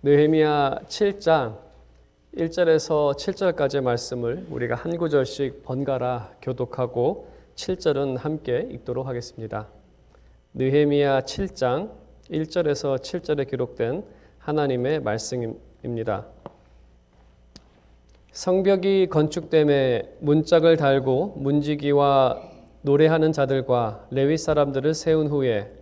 느헤미야 7장 1절에서 7절까지의 말씀을 우리가 한 구절씩 번갈아 교독하고 7절은 함께 읽도록 하겠습니다. 느헤미야 7장 1절에서 7절에 기록된 하나님의 말씀입니다. 성벽이 건축됨에 문짝을 달고 문지기와 노래하는 자들과 레위 사람들을 세운 후에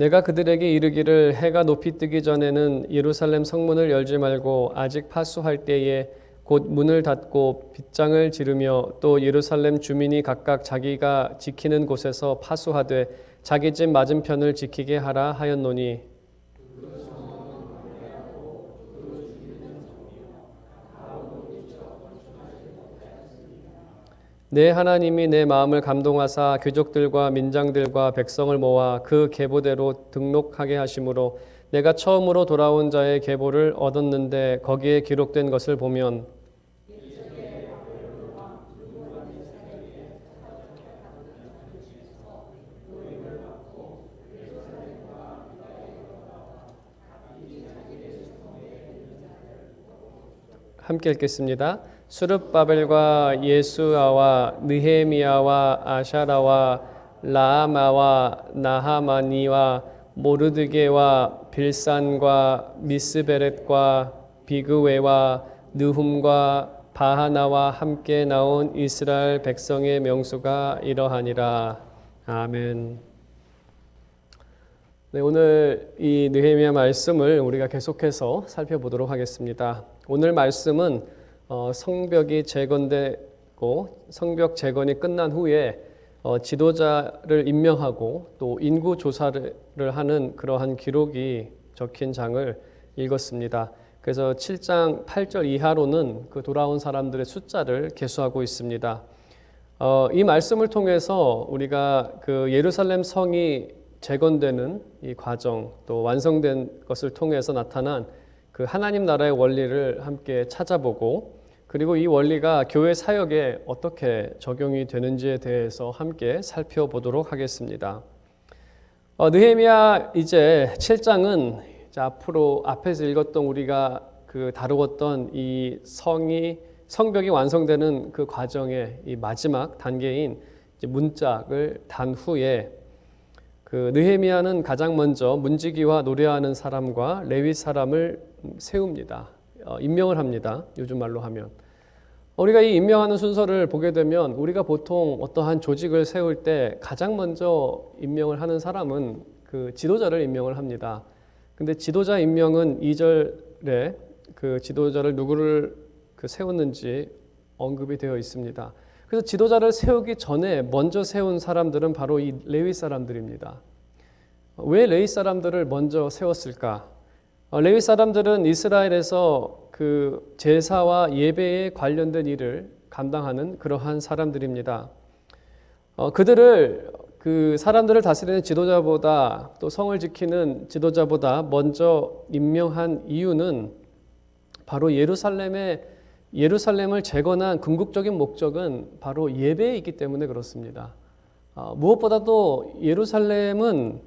내가 그들에게 이르기를 해가 높이 뜨기 전에는 예루살렘 성문을 열지 말고 아직 파수할 때에 곧 문을 닫고 빗장을 지르며 또 예루살렘 주민이 각각 자기가 지키는 곳에서 파수하되 자기 집 맞은편을 지키게 하라 하였노니 내 하나님이 내 마음을 감동하사 귀족들과 민장들과 백성을 모아 그 계보대로 등록하게 하심으로 내가 처음으로 돌아온 자의 계보를 얻었는데 거기에 기록된 것을 보면 함께 읽겠습니다. 수르바벨과 예수아와 느헤미야와 아샤라와 라마와 나하마니와 모르드게와 빌산과 미스베렛과 비그웨와 느훔과 바하나와 함께 나온 이스라엘 백성의 명수가 이러하니라. 아멘. 네, 오늘 이 느헤미야 말씀을 우리가 계속해서 살펴보도록 하겠습니다. 오늘 말씀은 어, 성벽이 재건되고 성벽 재건이 끝난 후에 어, 지도자를 임명하고 또 인구 조사를 하는 그러한 기록이 적힌 장을 읽었습니다. 그래서 7장 8절 이하로는 그 돌아온 사람들의 숫자를 계수하고 있습니다. 어, 이 말씀을 통해서 우리가 그 예루살렘 성이 재건되는 이 과정 또 완성된 것을 통해서 나타난 그 하나님 나라의 원리를 함께 찾아보고 그리고 이 원리가 교회 사역에 어떻게 적용이 되는지에 대해서 함께 살펴보도록 하겠습니다. 어, 느헤미야 이제 7장은 이제 앞으로 앞에서 읽었던 우리가 그 다루었던 이 성이 성벽이 완성되는 그 과정의 이 마지막 단계인 문짝을 단 후에 그 느헤미야는 가장 먼저 문지기와 노래하는 사람과 레위 사람을 세웁니다. 어, 임명을 합니다. 요즘 말로 하면. 우리가 이 임명하는 순서를 보게 되면 우리가 보통 어떠한 조직을 세울 때 가장 먼저 임명을 하는 사람은 그 지도자를 임명을 합니다. 근데 지도자 임명은 2절에 그 지도자를 누구를 그 세웠는지 언급이 되어 있습니다. 그래서 지도자를 세우기 전에 먼저 세운 사람들은 바로 이 레위 사람들입니다. 왜 레위 사람들을 먼저 세웠을까? 어, 레위 사람들은 이스라엘에서 그 제사와 예배에 관련된 일을 감당하는 그러한 사람들입니다. 어, 그들을 그 사람들을 다스리는 지도자보다 또 성을 지키는 지도자보다 먼저 임명한 이유는 바로 예루살렘의 예루살렘을 재건한 궁극적인 목적은 바로 예배에 있기 때문에 그렇습니다. 어, 무엇보다도 예루살렘은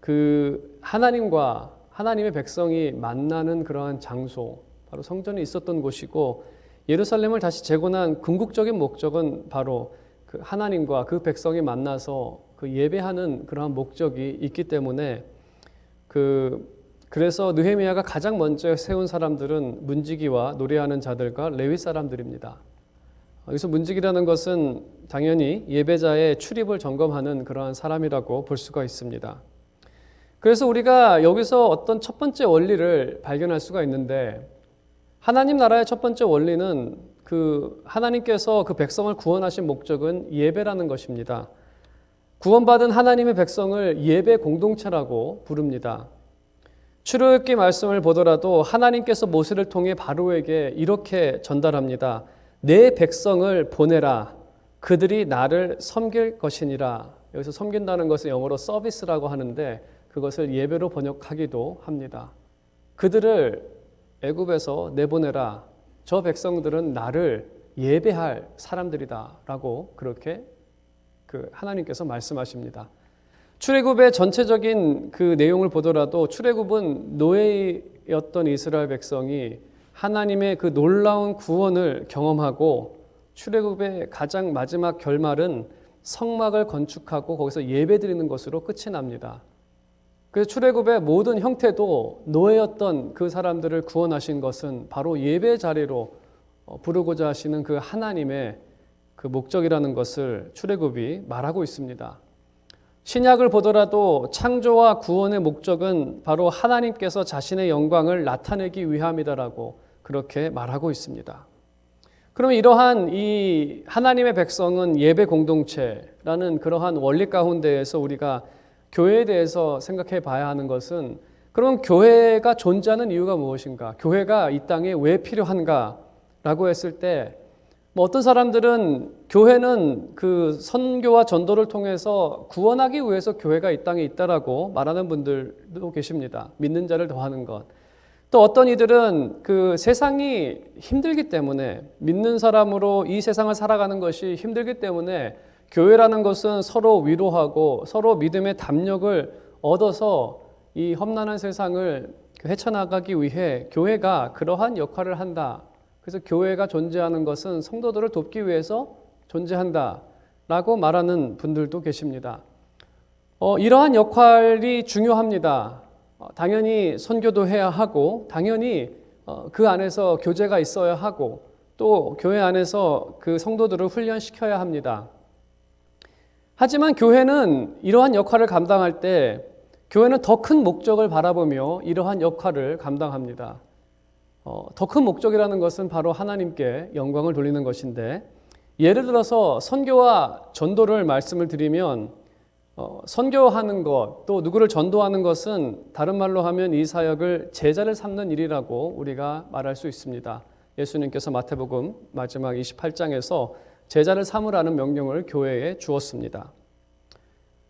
그 하나님과 하나님의 백성이 만나는 그러한 장소, 바로 성전이 있었던 곳이고 예루살렘을 다시 재건한 궁극적인 목적은 바로 그 하나님과 그 백성이 만나서 그 예배하는 그러한 목적이 있기 때문에 그 그래서 느헤미야가 가장 먼저 세운 사람들은 문지기와 노래하는 자들과 레위 사람들입니다. 여기서 문지기라는 것은 당연히 예배자의 출입을 점검하는 그러한 사람이라고 볼 수가 있습니다. 그래서 우리가 여기서 어떤 첫 번째 원리를 발견할 수가 있는데 하나님 나라의 첫 번째 원리는 그 하나님께서 그 백성을 구원하신 목적은 예배라는 것입니다. 구원받은 하나님의 백성을 예배 공동체라고 부릅니다. 출애굽기 말씀을 보더라도 하나님께서 모세를 통해 바로에게 이렇게 전달합니다. 내 백성을 보내라. 그들이 나를 섬길 것이니라. 여기서 섬긴다는 것은 영어로 서비스라고 하는데 그것을 예배로 번역하기도 합니다. 그들을 애굽에서 내보내라. 저 백성들은 나를 예배할 사람들이다라고 그렇게 그 하나님께서 말씀하십니다. 출애굽의 전체적인 그 내용을 보더라도 출애굽은 노예였던 이스라엘 백성이 하나님의 그 놀라운 구원을 경험하고 출애굽의 가장 마지막 결말은 성막을 건축하고 거기서 예배드리는 것으로 끝이 납니다. 그래서 출애굽의 모든 형태도 노예였던 그 사람들을 구원하신 것은 바로 예배 자리로 어, 부르고자 하시는 그 하나님의 그 목적이라는 것을 출애굽이 말하고 있습니다. 신약을 보더라도 창조와 구원의 목적은 바로 하나님께서 자신의 영광을 나타내기 위함이다라고 그렇게 말하고 있습니다. 그러면 이러한 이 하나님의 백성은 예배 공동체라는 그러한 원리 가운데에서 우리가 교회에 대해서 생각해 봐야 하는 것은 그럼 교회가 존재하는 이유가 무엇인가? 교회가 이 땅에 왜 필요한가? 라고 했을 때, 뭐 어떤 사람들은 교회는 그 선교와 전도를 통해서 구원하기 위해서 교회가 이 땅에 있다라고 말하는 분들도 계십니다. 믿는 자를 더하는 것. 또 어떤 이들은 그 세상이 힘들기 때문에 믿는 사람으로 이 세상을 살아가는 것이 힘들기 때문에 교회라는 것은 서로 위로하고 서로 믿음의 담력을 얻어서 이 험난한 세상을 헤쳐나가기 위해 교회가 그러한 역할을 한다. 그래서 교회가 존재하는 것은 성도들을 돕기 위해서 존재한다. 라고 말하는 분들도 계십니다. 어, 이러한 역할이 중요합니다. 어, 당연히 선교도 해야 하고, 당연히 어, 그 안에서 교제가 있어야 하고, 또 교회 안에서 그 성도들을 훈련시켜야 합니다. 하지만 교회는 이러한 역할을 감당할 때 교회는 더 큰 목적을 바라보며 이러한 역할을 감당합니다. 어, 더 큰 목적이라는 것은 바로 하나님께 영광을 돌리는 것인데 예를 들어서 선교와 전도를 말씀을 드리면 어, 선교하는 것, 또 누구를 전도하는 것은 다른 말로 하면 이 사역을 제자를 삼는 일이라고 우리가 말할 수 있습니다. 예수님께서 마태복음 마지막 28장에서 제자를 삼으라는 명령을 교회에 주었습니다.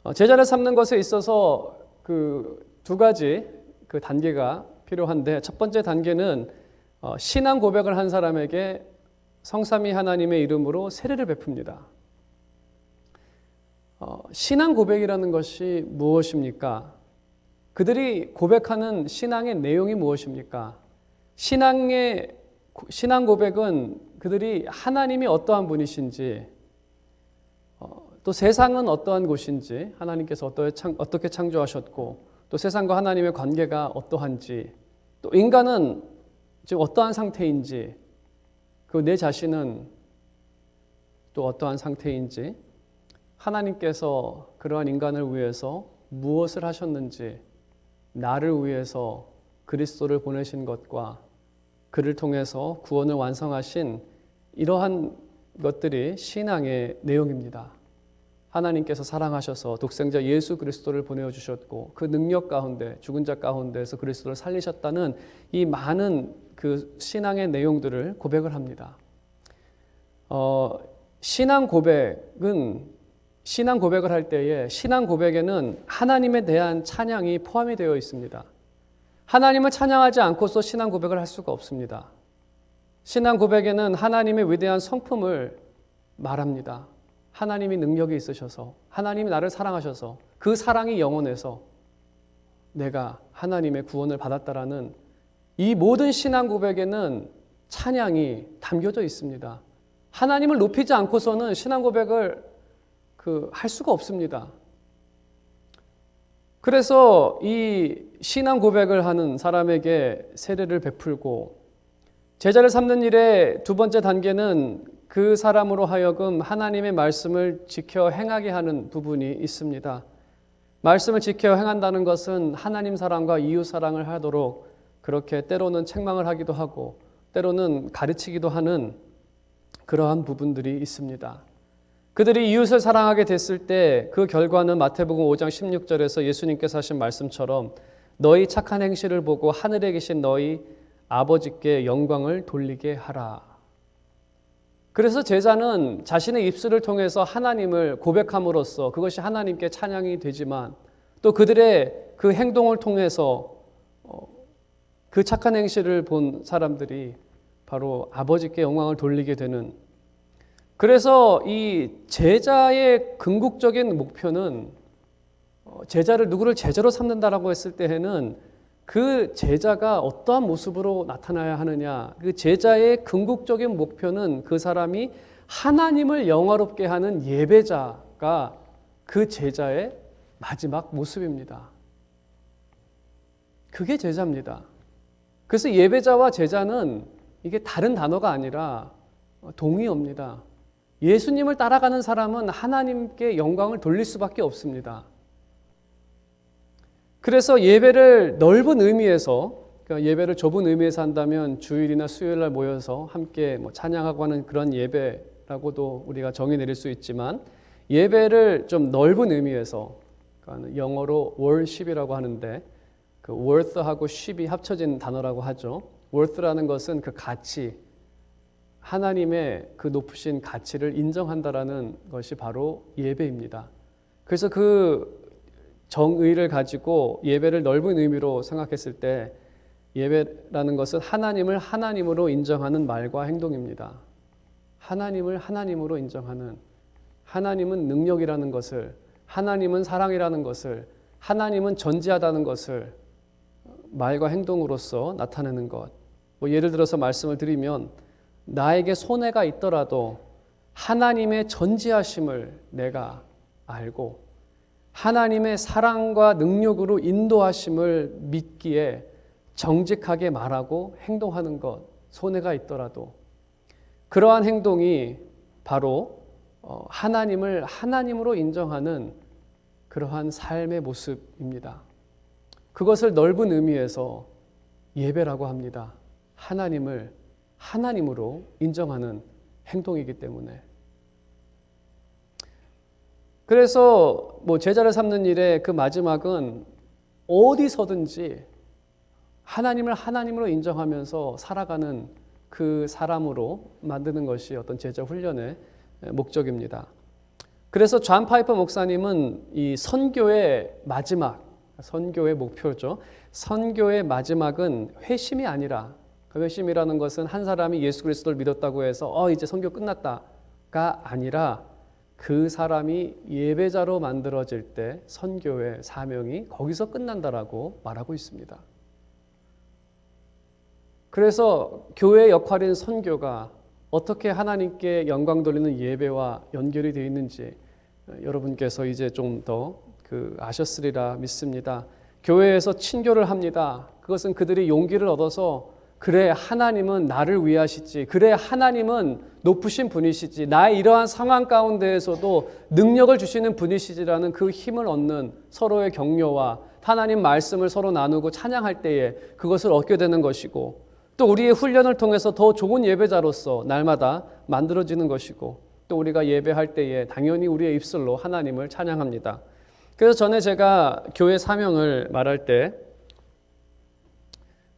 어, 제자를 삼는 것에 있어서 그 두 가지 그 단계가 필요한데 첫 번째 단계는 어, 신앙 고백을 한 사람에게 성삼위 하나님의 이름으로 세례를 베풉니다. 어, 신앙 고백이라는 것이 무엇입니까? 그들이 고백하는 신앙의 내용이 무엇입니까? 신앙의 신앙 고백은 그들이 하나님이 어떠한 분이신지, 어, 또 세상은 어떠한 곳인지, 하나님께서 어떻게 창조하셨고, 또 세상과 하나님의 관계가 어떠한지, 또 인간은 지금 어떠한 상태인지, 그내 자신은 또 어떠한 상태인지, 하나님께서 그러한 인간을 위해서 무엇을 하셨는지, 나를 위해서 그리스도를 보내신 것과 그를 통해서 구원을 완성하신 이러한 것들이 신앙의 내용입니다. 하나님께서 사랑하셔서 독생자 예수 그리스도를 보내어 주셨고 그 능력 가운데 죽은 자 가운데서 그리스도를 살리셨다는 이 많은 그 신앙의 내용들을 고백을 합니다. 어, 신앙 고백은 신앙 고백을 할 때에 신앙 고백에는 하나님에 대한 찬양이 포함이 되어 있습니다. 하나님을 찬양하지 않고서 신앙 고백을 할 수가 없습니다. 신앙 고백에는 하나님의 위대한 성품을 말합니다. 하나님이 능력이 있으셔서, 하나님이 나를 사랑하셔서, 그 사랑이 영원해서 내가 하나님의 구원을 받았다라는 이 모든 신앙 고백에는 찬양이 담겨져 있습니다. 하나님을 높이지 않고서는 신앙 고백을 그 할 수가 없습니다. 그래서 이 신앙 고백을 하는 사람에게 세례를 베풀고 제자를 삼는 일의 두 번째 단계는 그 사람으로 하여금 하나님의 말씀을 지켜 행하게 하는 부분이 있습니다. 말씀을 지켜 행한다는 것은 하나님 사랑과 이웃 사랑을 하도록 그렇게 때로는 책망을 하기도 하고 때로는 가르치기도 하는 그러한 부분들이 있습니다. 그들이 이웃을 사랑하게 됐을 때 그 결과는 마태복음 5장 16절에서 예수님께서 하신 말씀처럼 너희 착한 행실을 보고 하늘에 계신 너희 아버지께 영광을 돌리게 하라. 그래서 제자는 자신의 입술을 통해서 하나님을 고백함으로써 그것이 하나님께 찬양이 되지만 또 그들의 그 행동을 통해서 그 착한 행실을 본 사람들이 바로 아버지께 영광을 돌리게 되는 그래서 이 제자의 궁극적인 목표는 어, 제자를 누구를 제자로 삼는다라고 했을 때에는 그 제자가 어떠한 모습으로 나타나야 하느냐 그 제자의 궁극적인 목표는 그 사람이 하나님을 영화롭게 하는 예배자가 그 제자의 마지막 모습입니다. 그게 제자입니다. 그래서 예배자와 제자는 이게 다른 단어가 아니라 동의어입니다. 예수님을 따라가는 사람은 하나님께 영광을 돌릴 수밖에 없습니다. 그래서 예배를 넓은 의미에서 그러니까 예배를 좁은 의미에서 한다면 주일이나 수요일 날 모여서 함께 뭐 찬양하고 하는 그런 예배라고도 우리가 정의 내릴 수 있지만 예배를 좀 넓은 의미에서 그러니까 영어로 worship이라고 하는데 그 worth하고 ship이 합쳐진 단어라고 하죠. worth라는 것은 그 가치, 하나님의 그 높으신 가치를 인정한다라는 것이 바로 예배입니다. 그래서 그 정의를 가지고 예배를 넓은 의미로 생각했을 때 예배라는 것은 하나님을 하나님으로 인정하는 말과 행동입니다. 하나님을 하나님으로 인정하는 하나님은 능력이라는 것을 하나님은 사랑이라는 것을 하나님은 전지하다는 것을 말과 행동으로서 나타내는 것. 뭐 예를 들어서 말씀을 드리면 나에게 손해가 있더라도 하나님의 전지하심을 내가 알고 하나님의 사랑과 능력으로 인도하심을 믿기에 정직하게 말하고 행동하는 것, 손해가 있더라도 그러한 행동이 바로 어, 하나님을 하나님으로 인정하는 그러한 삶의 모습입니다. 그것을 넓은 의미에서 예배라고 합니다. 하나님을 하나님으로 인정하는 행동이기 때문에. 그래서 뭐 제자를 삼는 일의 그 마지막은 어디서든지 하나님을 하나님으로 인정하면서 살아가는 그 사람으로 만드는 것이 어떤 제자 훈련의 목적입니다. 그래서 존 파이퍼 목사님은 이 선교의 마지막, 선교의 목표죠. 선교의 마지막은 회심이 아니라 그 회심이라는 것은 한 사람이 예수 그리스도를 믿었다고 해서 어 이제 선교 끝났다가 아니라 그 사람이 예배자로 만들어질 때 선교의 사명이 거기서 끝난다라고 말하고 있습니다. 그래서 교회의 역할인 선교가 어떻게 하나님께 영광 돌리는 예배와 연결이 되어 있는지 여러분께서 이제 좀 더 그 아셨으리라 믿습니다. 교회에서 친교를 합니다. 그것은 그들이 용기를 얻어서 그래 하나님은 나를 위하시지. 그래 하나님은 높으신 분이시지. 나의 이러한 상황 가운데에서도 능력을 주시는 분이시지라는 그 힘을 얻는 서로의 격려와 하나님 말씀을 서로 나누고 찬양할 때에 그것을 얻게 되는 것이고 또 우리의 훈련을 통해서 더 좋은 예배자로서 날마다 만들어지는 것이고 또 우리가 예배할 때에 당연히 우리의 입술로 하나님을 찬양합니다. 그래서 전에 제가 교회 사명을 말할 때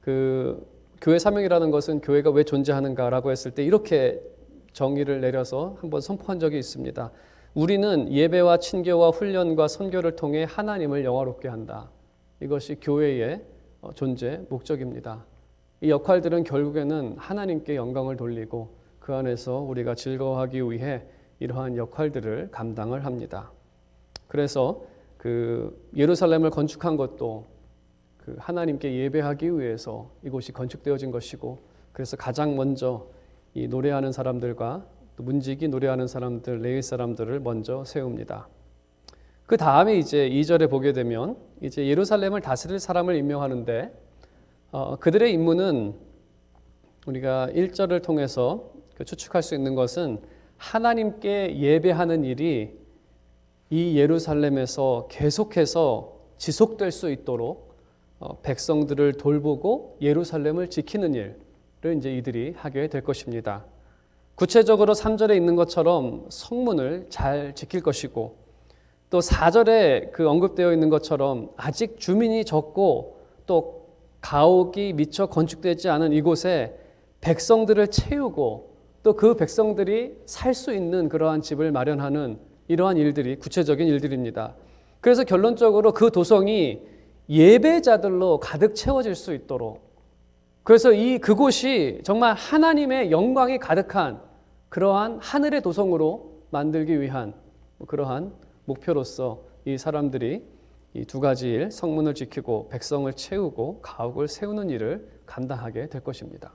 그 교회 사명이라는 것은 교회가 왜 존재하는가라고 했을 때 이렇게 정의를 내려서 한번 선포한 적이 있습니다. 우리는 예배와 친교와 훈련과 선교를 통해 하나님을 영화롭게 한다. 이것이 교회의 어, 존재 목적입니다. 이 역할들은 결국에는 하나님께 영광을 돌리고 그 안에서 우리가 즐거워하기 위해 이러한 역할들을 감당을 합니다. 그래서 그 예루살렘을 건축한 것도 그 하나님께 예배하기 위해서 이곳이 건축되어진 것이고 그래서 가장 먼저 이 노래하는 사람들과 또 문지기 노래하는 사람들 레위 사람들을 먼저 세웁니다. 그 다음에 이제 2절에 보게 되면 이제 예루살렘을 다스릴 사람을 임명하는데 어, 그들의 임무는 우리가 1절을 통해서 그 추측할 수 있는 것은 하나님께 예배하는 일이 이 예루살렘에서 계속해서 지속될 수 있도록 어, 백성들을 돌보고 예루살렘을 지키는 일 을 이제 이들이 하게 될 것입니다. 구체적으로 3절에 있는 것처럼 성문을 잘 지킬 것이고 또 4절에 그 언급되어 있는 것처럼 아직 주민이 적고 또 가옥이 미처 건축되지 않은 이곳에 백성들을 채우고 또 그 백성들이 살 수 있는 그러한 집을 마련하는 이러한 일들이 구체적인 일들입니다. 그래서 결론적으로 그 도성이 예배자들로 가득 채워질 수 있도록 그래서 이 그곳이 정말 하나님의 영광이 가득한 그러한 하늘의 도성으로 만들기 위한 그러한 목표로서 이 사람들이 이 두 가지 일, 성문을 지키고 백성을 채우고 가옥을 세우는 일을 감당하게 될 것입니다.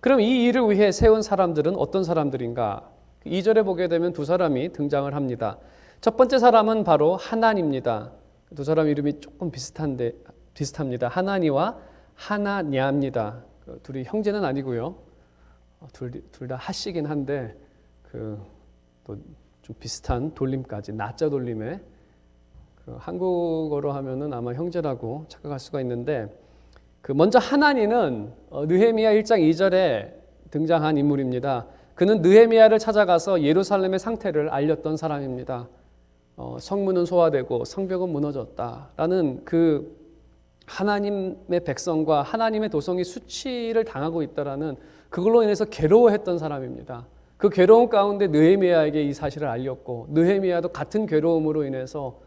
그럼 이 일을 위해 세운 사람들은 어떤 사람들인가? 2절에 보게 되면 두 사람이 등장을 합니다. 첫 번째 사람은 바로 하나입니다. 두 사람 이름이 조금 비슷한데 비슷합니다. 하나니와 하나냐입니다. 그 둘이 형제는 아니고요. 둘다 하시긴 한데 그또좀 비슷한 돌림까지 나자 돌림에 그 한국어로 하면은 아마 형제라고 착각할 수가 있는데 그 먼저 하나니는 어, 느헤미야 1장 2절에 등장한 인물입니다. 그는 느헤미야를 찾아가서 예루살렘의 상태를 알렸던 사람입니다. 어, 성문은 소화되고 성벽은 무너졌다라는 그 하나님의 백성과 하나님의 도성이 수치를 당하고 있다라는 그걸로 인해서 괴로워했던 사람입니다. 그 괴로움 가운데 느헤미야에게 이 사실을 알렸고 느헤미야도 같은 괴로움으로 인해서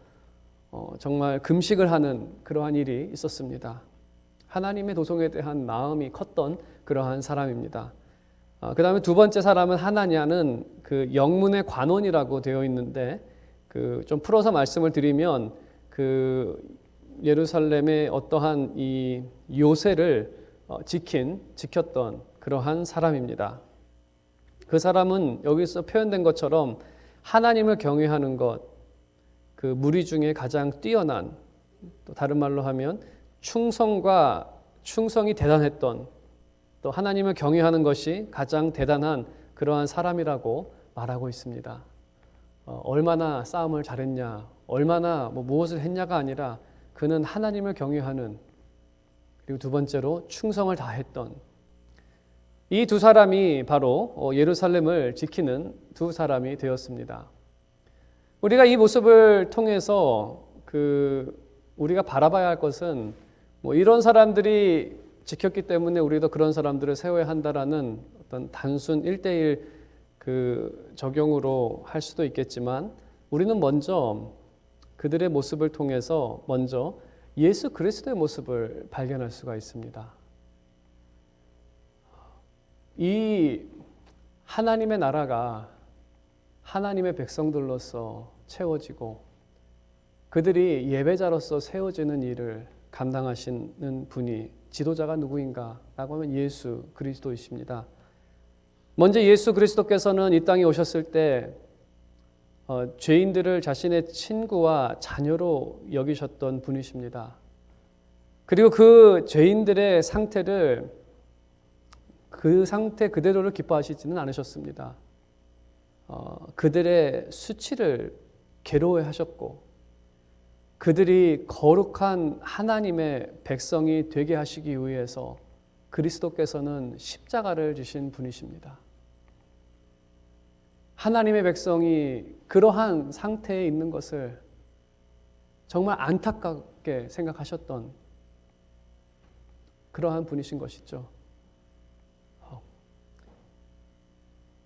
어, 정말 금식을 하는 그러한 일이 있었습니다. 하나님의 도성에 대한 마음이 컸던 그러한 사람입니다. 어, 그 다음에 두 번째 사람은 하나냐는 그 영문의 관원이라고 되어 있는데 그 좀 풀어서 말씀을 드리면 그 예루살렘의 어떠한 이 요새를 어, 지킨 지켰던 그러한 사람입니다. 그 사람은 여기서 표현된 것처럼 하나님을 경외하는 것, 그 무리 중에 가장 뛰어난 또 다른 말로 하면 충성과 충성이 대단했던 또 하나님을 경외하는 것이 가장 대단한 그러한 사람이라고 말하고 있습니다. 어, 얼마나 싸움을 잘했냐, 얼마나 뭐 무엇을 했냐가 아니라 그는 하나님을 경외하는 그리고 두 번째로 충성을 다했던 이 두 사람이 바로 어, 예루살렘을 지키는 두 사람이 되었습니다. 우리가 이 모습을 통해서 그 우리가 바라봐야 할 것은 뭐 이런 사람들이 지켰기 때문에 우리도 그런 사람들을 세워야 한다라는 어떤 단순 1대1 그 적용으로 할 수도 있겠지만 우리는 먼저 그들의 모습을 통해서 먼저 예수 그리스도의 모습을 발견할 수가 있습니다. 이 하나님의 나라가 하나님의 백성들로서 채워지고 그들이 예배자로서 세워지는 일을 감당하시는 분이 지도자가 누구인가라고 하면 예수 그리스도이십니다. 먼저 예수 그리스도께서는 이 땅에 오셨을 때 어, 죄인들을 자신의 친구와 자녀로 여기셨던 분이십니다. 그리고 그 죄인들의 상태를 그 상태 그대로를 기뻐하시지는 않으셨습니다. 어, 그들의 수치를 괴로워 하셨고, 그들이 거룩한 하나님의 백성이 되게 하시기 위해서 그리스도께서는 십자가를 지신 분이십니다. 하나님의 백성이 그러한 상태에 있는 것을 정말 안타깝게 생각하셨던 그러한 분이신 것이죠.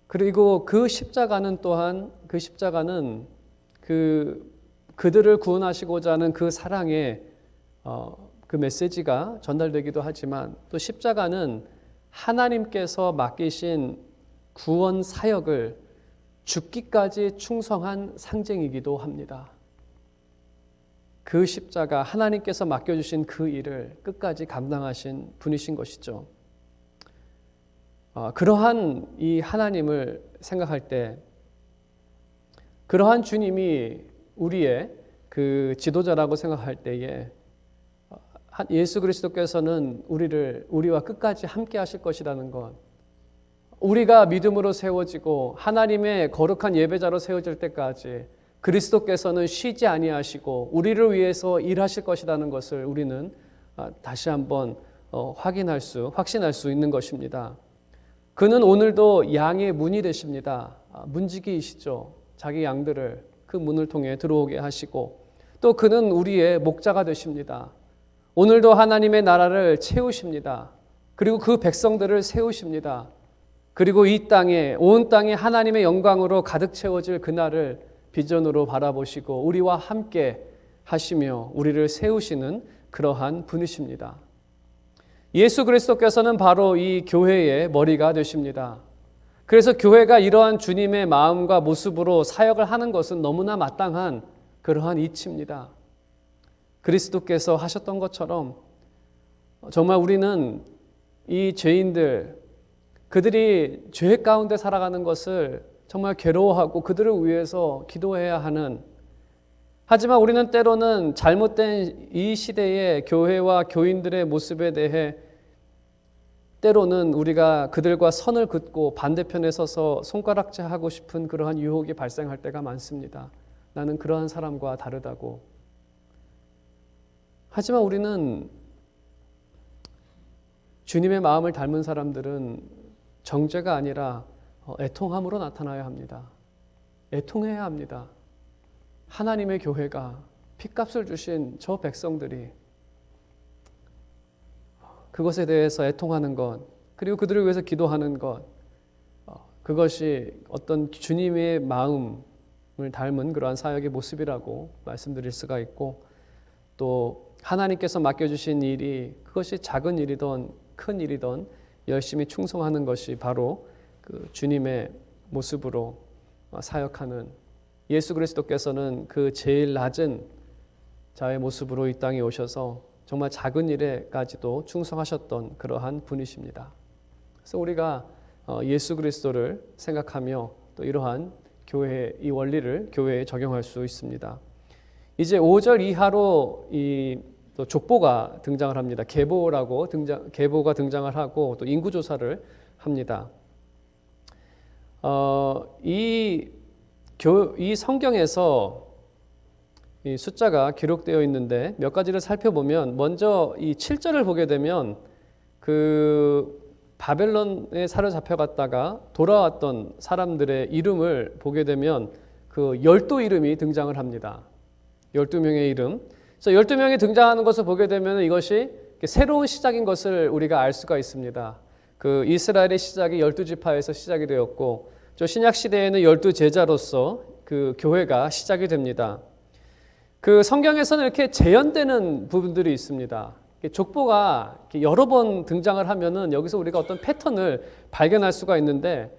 그리고 그 십자가는 또한 그 십자가는 그 그들을 구원하시고자 하는 그 사랑의 어, 그 메시지가 전달되기도 하지만 또 십자가는 하나님께서 맡기신 구원 사역을 죽기까지 충성한 상징이기도 합니다. 그 십자가 하나님께서 맡겨주신 그 일을 끝까지 감당하신 분이신 것이죠. 어, 그러한 이 하나님을 생각할 때 그러한 주님이 우리의 그 지도자라고 생각할 때에 어, 예수 그리스도께서는 우리를 우리와 끝까지 함께 하실 것이라는 것. 우리가 믿음으로 세워지고 하나님의 거룩한 예배자로 세워질 때까지 그리스도께서는 쉬지 아니하시고 우리를 위해서 일하실 것이라는 것을 우리는 어, 다시 한번 확인할 수, 확신할 수 있는 것입니다. 그는 오늘도 양의 문이 되십니다. 아, 문지기이시죠. 자기 양들을 그 문을 통해 들어오게 하시고 또 그는 우리의 목자가 되십니다. 오늘도 하나님의 나라를 채우십니다. 그리고 그 백성들을 세우십니다. 그리고 이 땅에 온 땅에 하나님의 영광으로 가득 채워질 그날을 비전으로 바라보시고 우리와 함께 하시며 우리를 세우시는 그러한 분이십니다. 예수 그리스도께서는 바로 이 교회의 머리가 되십니다. 그래서 교회가 이러한 주님의 마음과 모습으로 사역을 하는 것은 너무나 마땅한 그러한 이치입니다. 그리스도께서 하셨던 것처럼 정말 우리는 이 죄인들, 그들이 죄 가운데 살아가는 것을 정말 괴로워하고 그들을 위해서 기도해야 하는 하지만 우리는 때로는 잘못된 이 시대의 교회와 교인들의 모습에 대해 때로는 우리가 그들과 선을 긋고 반대편에 서서 손가락질하고 싶은 그러한 유혹이 발생할 때가 많습니다. 나는 그러한 사람과 다르다고. 하지만 우리는 주님의 마음을 닮은 사람들은 정죄가 아니라 어, 애통함으로 나타나야 합니다. 애통해야 합니다. 하나님의 교회가 핏값을 주신 저 백성들이 그것에 대해서 애통하는 것, 그리고 그들을 위해서 기도하는 것, 어, 그것이 어떤 주님의 마음을 닮은 그러한 사역의 모습이라고 말씀드릴 수가 있고, 또 하나님께서 맡겨주신 일이 그것이 작은 일이든 큰 일이든 열심히 충성하는 것이 바로 그 주님의 모습으로 사역하는 예수 그리스도께서는 그 제일 낮은 자의 모습으로 이 땅에 오셔서 정말 작은 일에까지도 충성하셨던 그러한 분이십니다. 그래서 우리가 어, 예수 그리스도를 생각하며 또 이러한 교회 이 원리를 교회에 적용할 수 있습니다. 이제 5절 이하로 이 또 족보가 등장을 합니다. 계보라고 등장 계보가 등장을 하고 또 인구 조사를 합니다. 어, 이, 교, 이 성경에서 이 숫자가 기록되어 있는데 몇 가지를 살펴보면 먼저 이 7절을 보게 되면 그 바벨론에 사로잡혀갔다가 돌아왔던 사람들의 이름을 보게 되면 그 열두 이름이 등장을 합니다. 열두 명의 이름. 그래서 열두 명이 등장하는 것을 보게 되면 이것이 새로운 시작인 것을 우리가 알 수가 있습니다. 그 이스라엘의 시작이 열두 지파에서 시작이 되었고 저 신약 시대에는 열두 제자로서 그 교회가 시작이 됩니다. 그 성경에서는 이렇게 재현되는 부분들이 있습니다. 족보가 여러 번 등장을 하면은 여기서 우리가 어떤 패턴을 발견할 수가 있는데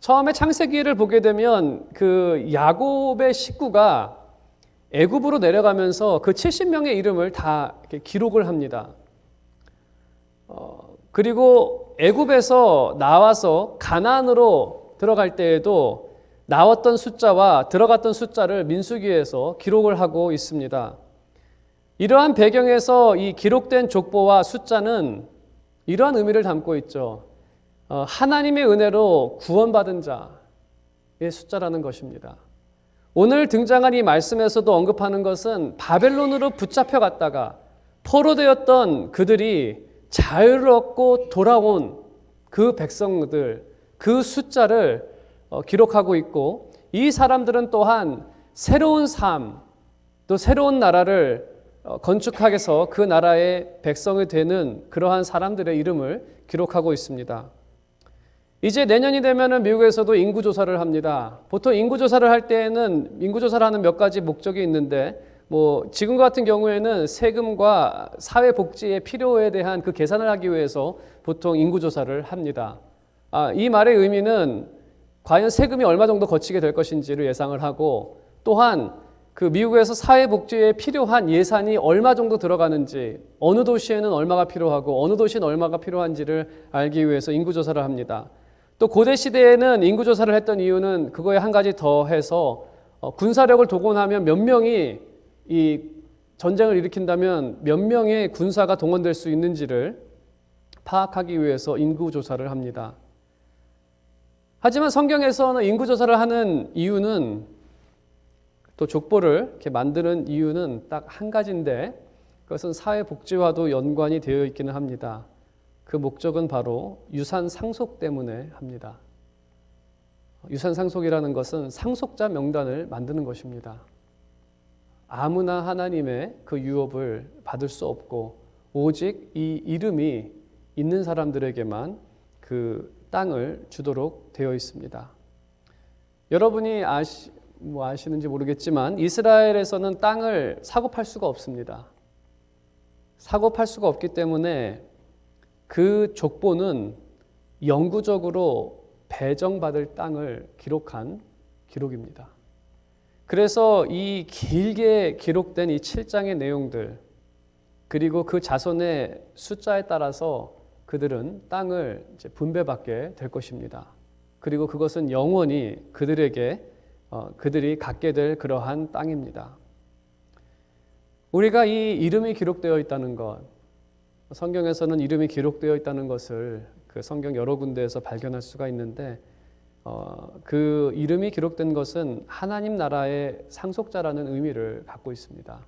처음에 창세기를 보게 되면 그 야곱의 식구가 애굽으로 내려가면서 그 70명의 이름을 다 기록을 합니다. 어, 그리고 애굽에서 나와서 가나안으로 들어갈 때에도 나왔던 숫자와 들어갔던 숫자를 민수기에서 기록을 하고 있습니다. 이러한 배경에서 이 기록된 족보와 숫자는 이러한 의미를 담고 있죠. 어, 하나님의 은혜로 구원받은 자의 숫자라는 것입니다. 오늘 등장한 이 말씀에서도 언급하는 것은 바벨론으로 붙잡혀 갔다가 포로되었던 그들이 자유롭고 돌아온 그 백성들, 그 숫자를 어, 기록하고 있고 이 사람들은 또한 새로운 삶, 또 새로운 나라를 어, 건축하게서 그 나라의 백성이 되는 그러한 사람들의 이름을 기록하고 있습니다. 이제 내년이 되면은 미국에서도 인구 조사를 합니다. 보통 인구 조사를 할 때에는 인구 조사를 하는 몇 가지 목적이 있는데 뭐 지금 같은 경우에는 세금과 사회 복지의 필요에 대한 그 계산을 하기 위해서 보통 인구 조사를 합니다. 아, 이 말의 의미는 과연 세금이 얼마 정도 거치게 될 것인지를 예상을 하고 또한 그 미국에서 사회복지에 필요한 예산이 얼마 정도 들어가는지 어느 도시에는 얼마가 필요하고 어느 도시는 얼마가 필요한지를 알기 위해서 인구조사를 합니다. 또 고대 시대에는 인구 조사를 했던 이유는 그거에 한 가지 더 해서 어, 군사력을 동원하면 몇 명이 이 전쟁을 일으킨다면 몇 명의 군사가 동원될 수 있는지를 파악하기 위해서 인구 조사를 합니다. 하지만 성경에서는 인구 조사를 하는 이유는 또 족보를 이렇게 만드는 이유는 딱 한 가지인데 그것은 사회 복지와도 연관이 되어 있기는 합니다. 그 목적은 바로 유산 상속 때문에 합니다. 유산 상속이라는 것은 상속자 명단을 만드는 것입니다. 아무나 하나님의 그 유업을 받을 수 없고 오직 이 이름이 있는 사람들에게만 그 땅을 주도록 되어 있습니다. 여러분이 아시, 뭐 아시는지 모르겠지만 이스라엘에서는 땅을 사고 팔 수가 없습니다. 사고 팔 수가 없기 때문에 그 족보는 영구적으로 배정받을 땅을 기록한 기록입니다. 그래서 이 길게 기록된 이 7장의 내용들 그리고 그 자손의 숫자에 따라서 그들은 땅을 분배받게 될 것입니다. 그리고 그것은 영원히 그들에게 어, 그들이 갖게 될 그러한 땅입니다. 우리가 이 이름이 기록되어 있다는 것, 성경에서는 이름이 기록되어 있다는 것을 그 성경 여러 군데에서 발견할 수가 있는데 어, 그 이름이 기록된 것은 하나님 나라의 상속자라는 의미를 갖고 있습니다.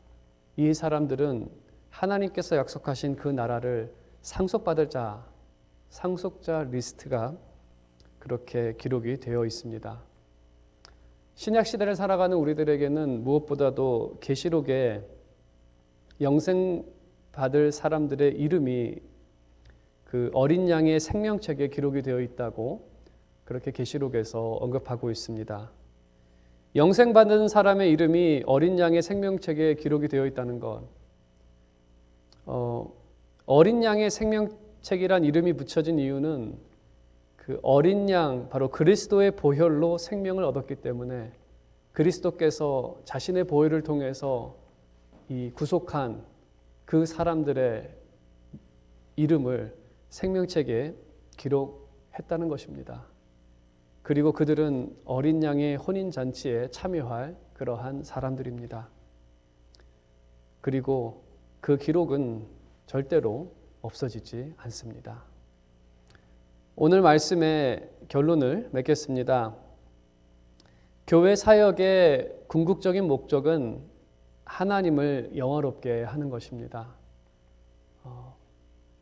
이 사람들은 하나님께서 약속하신 그 나라를 상속받을 자, 상속자 리스트가 그렇게 기록이 되어 있습니다. 신약 시대를 살아가는 우리들에게는 무엇보다도 계시록에 영생 받을 사람들의 이름이 그 어린 양의 생명책에 기록이 되어 있다고 그렇게 계시록에서 언급하고 있습니다. 영생 받은 사람의 이름이 어린 양의 생명책에 기록이 되어 있다는 것. 어, 어린 양의 생명책이란 이름이 붙여진 이유는 그 어린 양 바로 그리스도의 보혈로 생명을 얻었기 때문에 그리스도께서 자신의 보혈을 통해서 이 구속한 그 사람들의 이름을 생명책에 기록했다는 것입니다. 그리고 그들은 어린 양의 혼인 잔치에 참여할 그러한 사람들입니다. 그리고 그 기록은 절대로 없어지지 않습니다. 오늘 말씀의 결론을 맺겠습니다. 교회 사역의 궁극적인 목적은 하나님을 영화롭게 하는 것입니다. 어,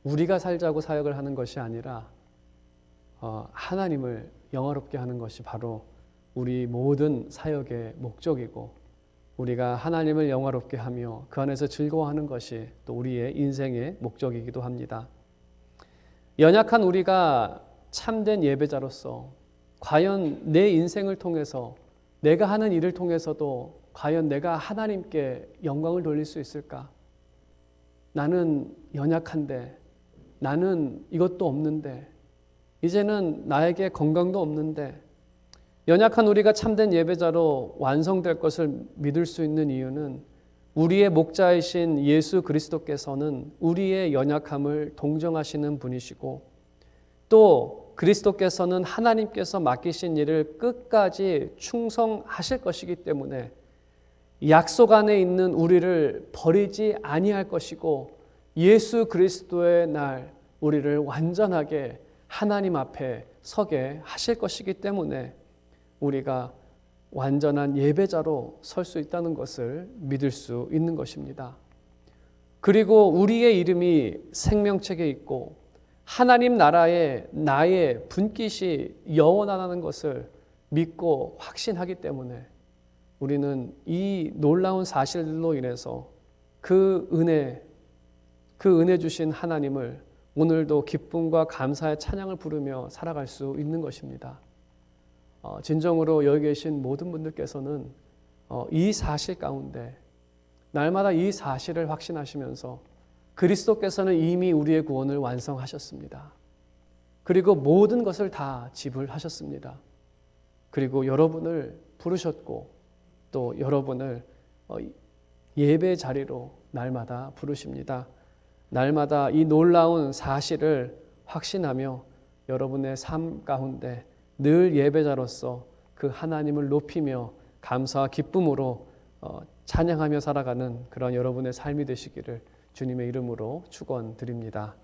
우리가 살자고 사역을 하는 것이 아니라 어, 하나님을 영화롭게 하는 것이 바로 우리 모든 사역의 목적이고 우리가 하나님을 영화롭게 하며 그 안에서 즐거워하는 것이 또 우리의 인생의 목적이기도 합니다. 연약한 우리가 참된 예배자로서 과연 내 인생을 통해서 내가 하는 일을 통해서도 과연 내가 하나님께 영광을 돌릴 수 있을까? 나는 연약한데, 나는 이것도 없는데, 이제는 나에게 건강도 없는데, 연약한 우리가 참된 예배자로 완성될 것을 믿을 수 있는 이유는 우리의 목자이신 예수 그리스도께서는 우리의 연약함을 동정하시는 분이시고 또 그리스도께서는 하나님께서 맡기신 일을 끝까지 충성하실 것이기 때문에 약속 안에 있는 우리를 버리지 아니할 것이고 예수 그리스도의 날 우리를 완전하게 하나님 앞에 서게 하실 것이기 때문에 우리가 완전한 예배자로 설 수 있다는 것을 믿을 수 있는 것입니다. 그리고 우리의 이름이 생명책에 있고 하나님 나라에 나의 분깃이 영원하다는 것을 믿고 확신하기 때문에 우리는 이 놀라운 사실들로 인해서 그 은혜, 그 은혜 주신 하나님을 오늘도 기쁨과 감사의 찬양을 부르며 살아갈 수 있는 것입니다. 어, 진정으로 여기 계신 모든 분들께서는 어, 이 사실 가운데 날마다 이 사실을 확신하시면서 그리스도께서는 이미 우리의 구원을 완성하셨습니다. 그리고 모든 것을 다 지불하셨습니다. 그리고 여러분을 부르셨고 또 여러분을 어, 예배 자리로 날마다 부르십니다. 날마다 이 놀라운 사실을 확신하며 여러분의 삶 가운데 늘 예배자로서 그 하나님을 높이며 감사와 기쁨으로 어, 찬양하며 살아가는 그런 여러분의 삶이 되시기를 주님의 이름으로 축원드립니다.